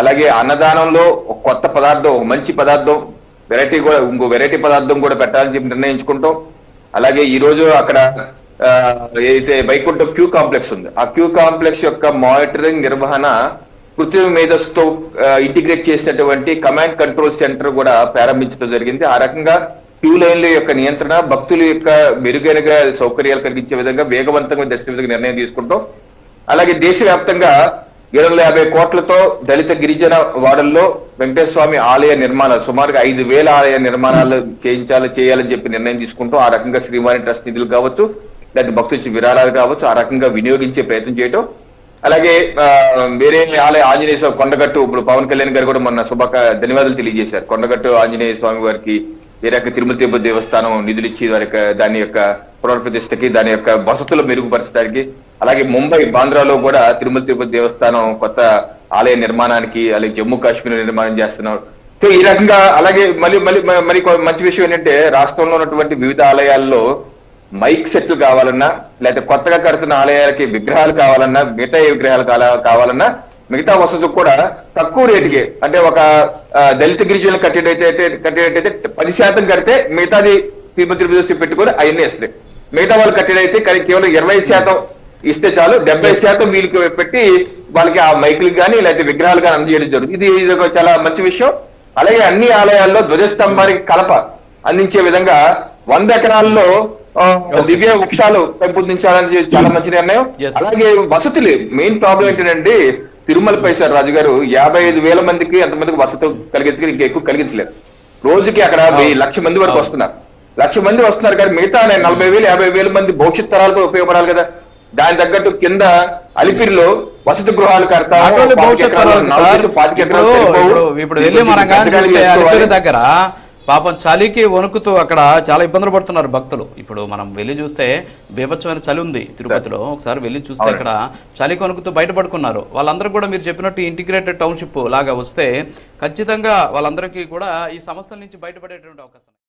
అలాగే అన్నదానంలో ఒక కొత్త పదార్థం ఒక మంచి పదార్థం వెరైటీ కూడా ఇంకో వెరైటీ పదార్థం కూడా పెట్టాలని చెప్పి నిర్ణయించుకుంటాం. అలాగే ఈ రోజు అక్కడ ఏదైతే వైకుంఠ క్యూ కాంప్లెక్స్ ఉంది. ఆ క్యూ కాంప్లెక్స్ యొక్క మానిటరింగ్ నిర్వహణ కృత్రిమ మేధస్సుతో ఇంటిగ్రేట్ చేసినటువంటి కమాండ్ కంట్రోల్ సెంటర్ కూడా ప్రారంభించడం జరిగింది. ఆ రకంగా క్యూ లైన్ల యొక్క నియంత్రణ భక్తుల యొక్క మెరుగైన సౌకర్యాలు కలిగించే విధంగా వేగవంతంగా దర్శన విధంగా నిర్ణయం తీసుకుంటాం. అలాగే దేశవ్యాప్తంగా ఏడు వందల యాభై కోట్లతో దళిత గిరిజన వాడల్లో వెంకటేశ్వర స్వామి ఆలయ నిర్మాణాలు సుమారుగా ఐదు వేల ఆలయ నిర్మాణాలు చేయించాలి చేయాలని చెప్పి నిర్ణయం తీసుకుంటూ ఆ రకంగా శ్రీవారి ట్రస్ట్ నిధులు కావచ్చు లేదా భక్తుల విరాళాలు కావచ్చు ఆ రకంగా వినియోగించే ప్రయత్నం చేయటం. అలాగే ఆ, వేరే ఆలయ ఆంజనేయ స్వామి కొండగట్టు ఇప్పుడు పవన్ కళ్యాణ్ గారు కూడా మొన్న శుభక ధన్యవాదాలు తెలియజేశారు. కొండగట్టు ఆంజనేయ స్వామి వారికి ఏ రకంగా తిరుమల తిరుపతి దేవస్థానం నిధులు ఇచ్చి వారి దాని యొక్క పునర్ప్రతిష్టకి దాని యొక్క వసతులు మెరుగుపరచడానికి అలాగే ముంబై బాంద్రాలో కూడా తిరుమల తిరుపతి దేవస్థానం కొత్త ఆలయ నిర్మాణానికి అలాగే జమ్మూ కాశ్మీర్ నిర్మాణం చేస్తున్నారు. సో ఈ రకంగా అలాగే మళ్ళీ మళ్ళీ మరి మంచి విషయం ఏంటంటే రాష్ట్రంలో ఉన్నటువంటి వివిధ ఆలయాల్లో మైక్ సెట్లు కావాలన్నా లేకపోతే కొత్తగా కడుతున్న ఆలయాలకి విగ్రహాలు కావాలన్నా మిగతా విగ్రహాలు కావాలన్నా మిగతా వసతులు కూడా తక్కువ రేటుకే. అంటే ఒక దళిత గిరిజనులు కట్టేటైతే కట్టేటైతే పది శాతం కడితే మిగతాది తిరుపతి తిరుపతి పెట్టుకొని అవన్నీ వేస్తాయి మిగతా వాళ్ళు కట్టేదైతే కానీ కేవలం ఇరవై శాతం ఇస్తే చాలు. డెబ్బై శాతం వీళ్ళకి పెట్టి వాళ్ళకి ఆ మైకులు కానీ లేకపోతే విగ్రహాలు కానీ అందజేయడం జరుగుతుంది. ఇది ఇది ఒక చాలా మంచి విషయం. అలాగే అన్ని ఆలయాల్లో ధ్వజస్తంభానికి కలప అందించే విధంగా వంద ఎకరాల్లో దివ్య వృక్షాలు పెంపొందించాలని చాలా మంచి నిర్ణయం. అలాగే వసతులు. మెయిన్ ప్రాబ్లం ఏంటంటే తిరుమలపై సార్ రాజు గారు యాభై ఐదు వేల మందికి ఎంతమందికి వసతి కలిగించగలి ఇంకా ఎక్కువ కలిగించలేదు. రోజుకి అక్కడ వెయ్యి లక్ష మంది వరకు వస్తున్నారు. లక్ష మంది వస్తున్నారు కానీ మిగతా నలభై వేలు యాభై వేల మంది భవిష్యత్ తరాలకు ఉపయోగపడాలి కదా. దాని తగ్గట్టు కింద అలిపిరిలో వసతి గృహాలు. అలిపిరి దగ్గర పాపం చలికి వణుకుతూ అక్కడ చాలా ఇబ్బందులు పడుతున్నారు భక్తులు ఇప్పుడు మనం వెళ్ళి చూస్తే బీభత్సమైన చలి ఉంది తిరుపతిలో ఒకసారి వెళ్ళి చూస్తే. అక్కడ చలికి వణుకుతూ బయటపడుకున్నారు వాళ్ళందరూ కూడా మీరు చెప్పినట్టు ఇంటిగ్రేటెడ్ టౌన్షిప్ లాగా వస్తే ఖచ్చితంగా వాళ్ళందరికీ కూడా ఈ సమస్యల నుంచి బయటపడేటువంటి అవకాశం